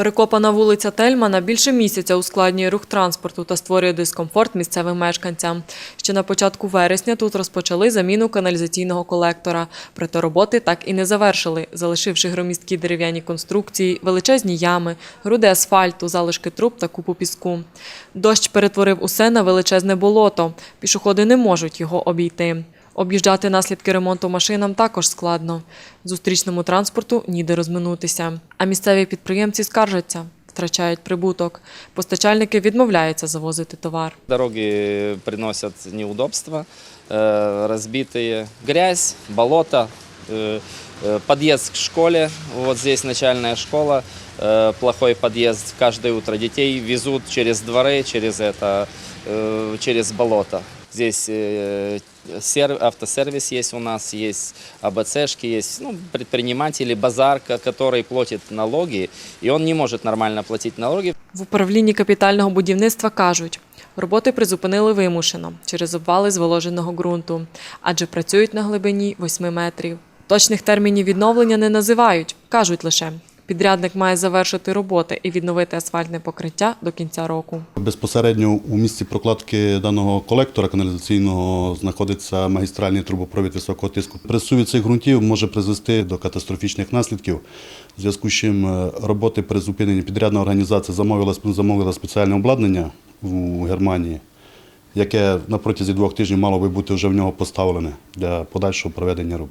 Перекопана вулиця Тельмана більше місяця ускладнює рух транспорту та створює дискомфорт місцевим мешканцям. Ще на початку вересня тут розпочали заміну каналізаційного колектора. Проте роботи так і не завершили, залишивши громісткі дерев'яні конструкції, величезні ями, груди асфальту, залишки труб та купу піску. Дощ перетворив усе на величезне болото. Пішоходи не можуть його обійти. Об'їжджати наслідки ремонту машинам також складно. Зустрічному транспорту ніде розминутися. А місцеві підприємці скаржаться, втрачають прибуток. Постачальники відмовляються завозити товар. Дороги приносят неудобства, э, разбитые грязь, болото, э, э, подъезд к школе, вот здесь начальная школа, э, плохой подъезд, каждое утро детей везут через дворы, через это, э, через болото. Здесь э, сер- автосервис есть у нас, есть АБЦшки, есть ну, предприниматели, базар, ко- который платит налоги, и он не может нормально платить налоги, В управлінні капітального будівництва кажуть, роботи призупинили вимушено через обвали зволоженого ґрунту, адже працюють на глибині 8 метрів. Точних термінів відновлення не називають, кажуть лише. Підрядник має завершити роботи і відновити асфальтне покриття до кінця року. Безпосередньо у місці прокладки даного колектора каналізаційного знаходиться магістральний трубопровід високого тиску. Пресуві цих ґрунтів може призвести до катастрофічних наслідків. В зв'язку з чим е, роботи призупинені підрядна організація замовила, замовила спеціальне обладнання у Германії, яке на протязі двох тижнів мало би бути вже в нього поставлене для подальшого проведення робіт.